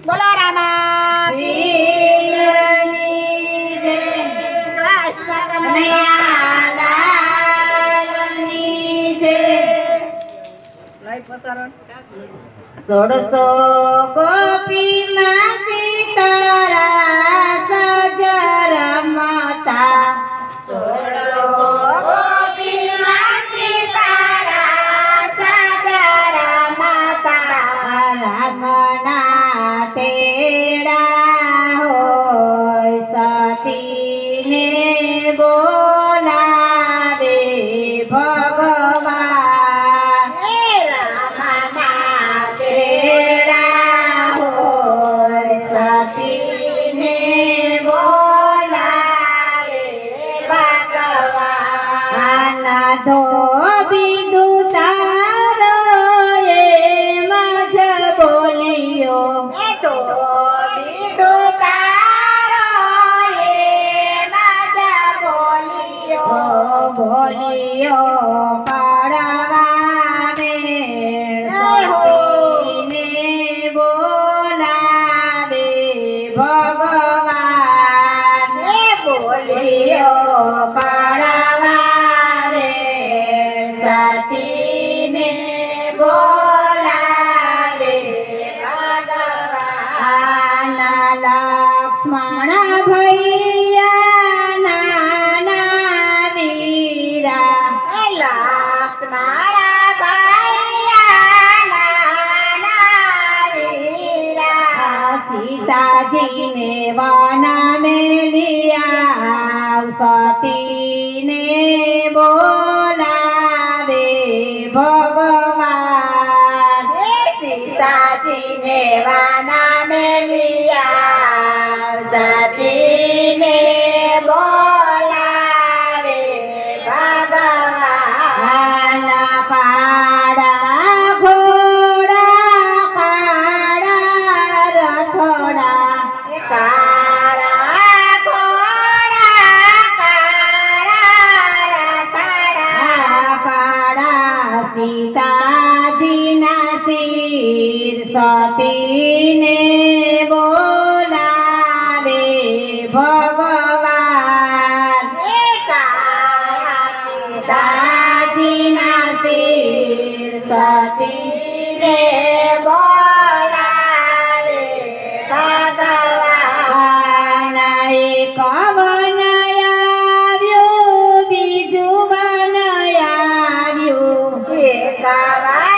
બોલો રામા. કૃષ્ણ કનૈયા સોળસો ગોપી માં સીતા હોલિયો પાડા દેવાના Chị.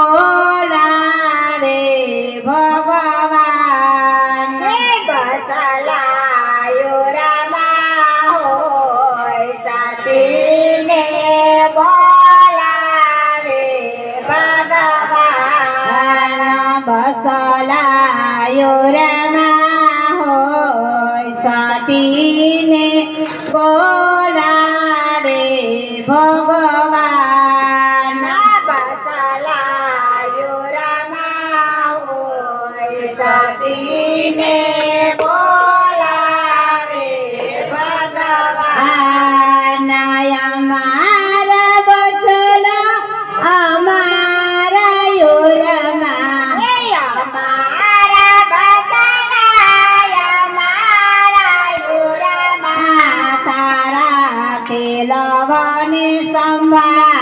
ભોલા રે ભગવાન બસલાયો રામા હોય સતીને ભોલા રે ભગવાન બસલાયો રામા હોય સતીને લાવાની સંભાળ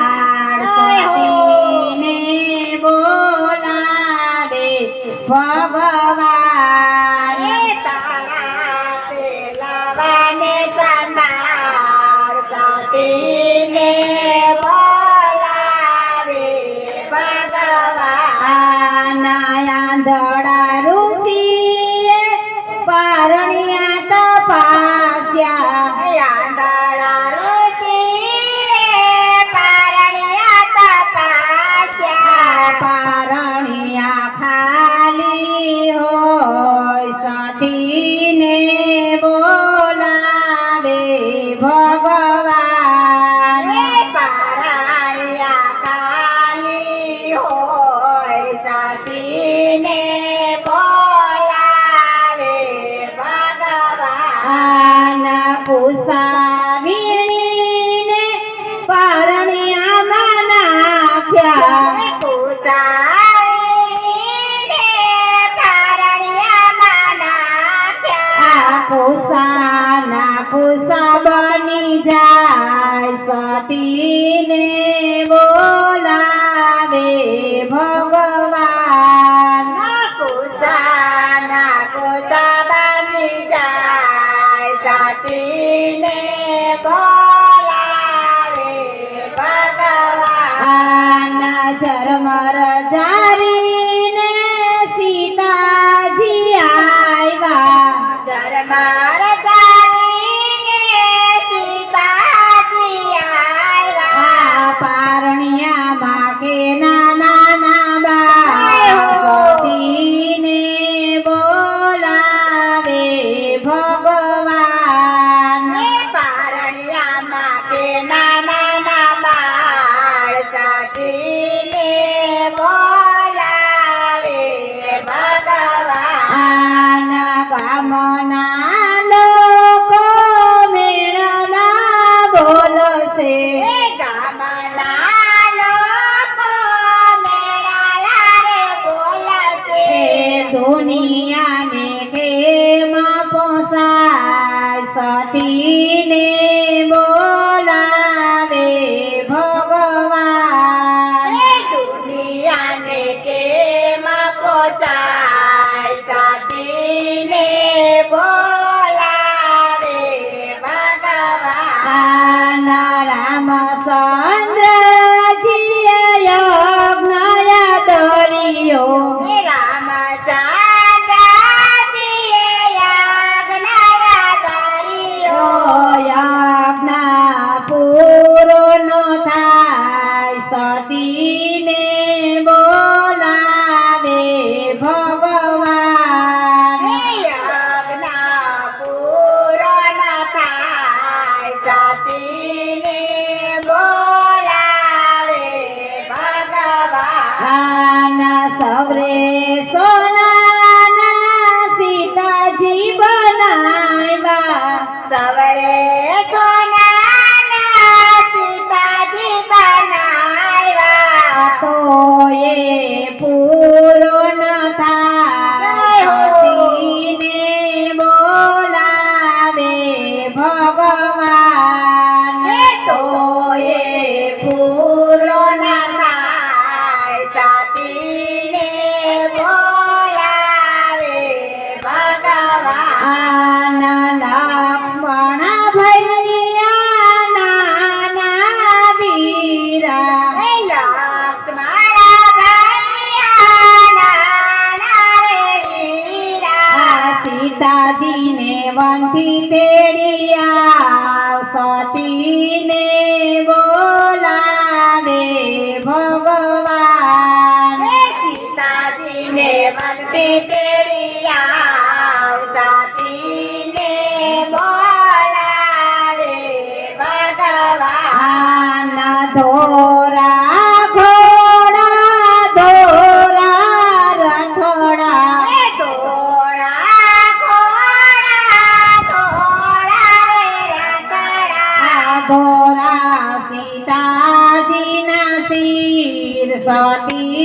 你呀你。মাটিতে Fati.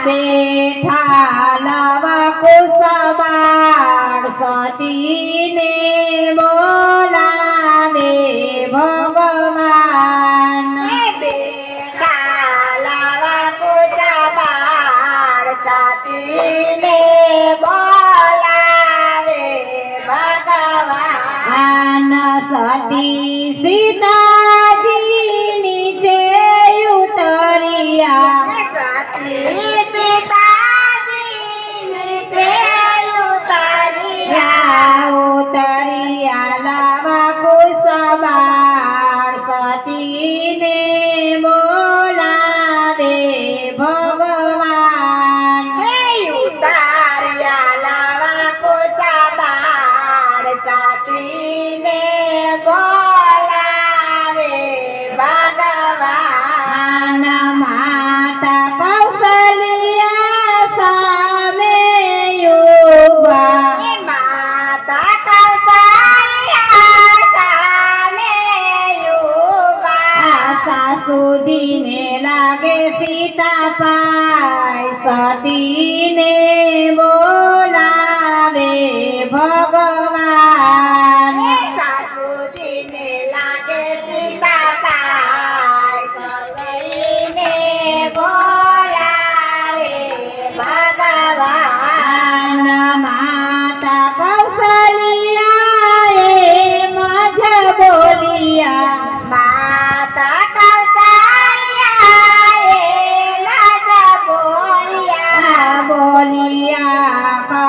શેઠા નવા કુસમાળ સતી સતીને લાગે સીતા પાય સતીને টাকা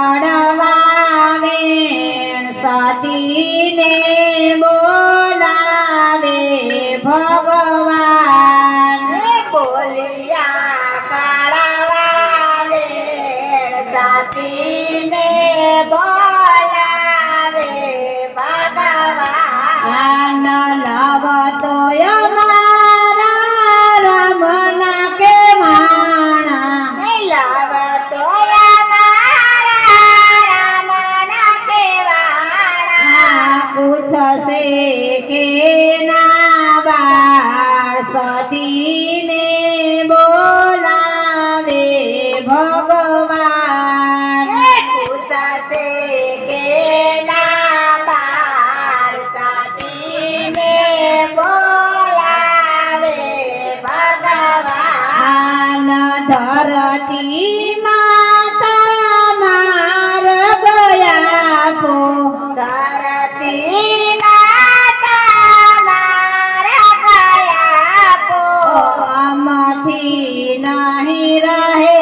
मेरा है